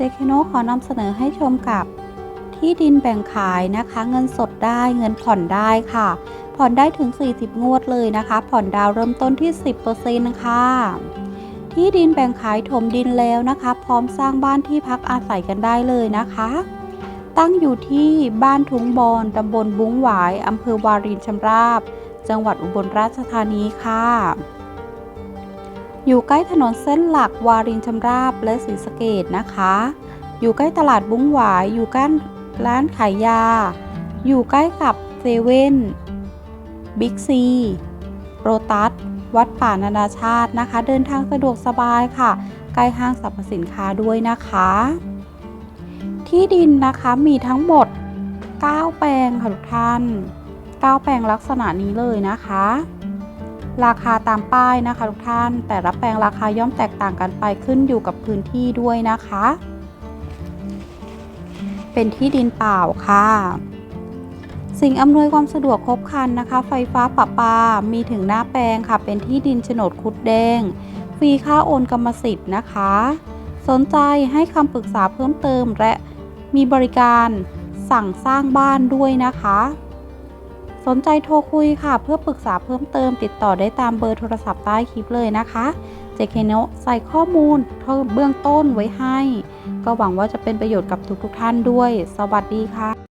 จคโนขอนำเสนอให้ชมกับ ที่ดินแบ่งขายนะคะ เงินสดได้เงินผ่อนได้ค่ะ ผ่อนได้ถึง 40 งวดเลยนะคะ ผ่อนดาวเริ่มต้นที่ 10%ค่ะที่ดินแบ่งขายถมดินแล้วนะคะ พร้อมสร้างบ้านที่พักอาศัยกันได้เลยนะคะ ตั้งอยู่ที่บ้านทุงบอนตำบลบุ้งหวายอำเภอวารินชำราบ จังหวัดอุบลราชธานีค่ะ อยู่ใกล้ถนนเส้นหลักวารินชำราบและศรีสะเกดนะคะ อยู่ใกล้ตลาดบุ้งหวาย อยู่ใกล้ร้านขายยา อยู่ใกล้กับเซเว่นบิ๊กซีโรตัส วัดป่านานาชาตินะคะ เดินทางสะดวกสบายค่ะ ใกล้ห้างสรรพสินค้าด้วยนะคะ ที่ดินนะคะมีทั้งหมด 9 แปลงค่ะทุกท่าน 9 แปลงลักษณะนี้เลยนะคะ ราคาตามป้ายนะคะทุกท่าน แต่ละแปลงราคาย่อมแตกต่างกันไปขึ้นอยู่กับพื้นที่ด้วยนะคะ เป็นที่ดินเปล่าค่ะ สิ่งอำนวยความสะดวกครบครันนะคะ ไฟฟ้าประปา มีถึงหน้าแปลงค่ะ เป็นที่ดินโฉนดคุดแดง ฟรีค่าโอนกรรมสิทธิ์นะคะ สนใจให้คำปรึกษาเพิ่มเติมและมีบริการสั่งสร้างบ้านด้วยนะคะ สนใจโทรคุยค่ะ เพื่อปรึกษาเพิ่มเติมติดต่อได้ตามเบอร์โทรศัพท์ใต้คลิปเลยนะคะ เจเคโนใส่ข้อมูลเบื้องต้นไว้ให้ ก็หวังว่าจะเป็นประโยชน์กับทุกๆท่านด้วย สวัสดีค่ะ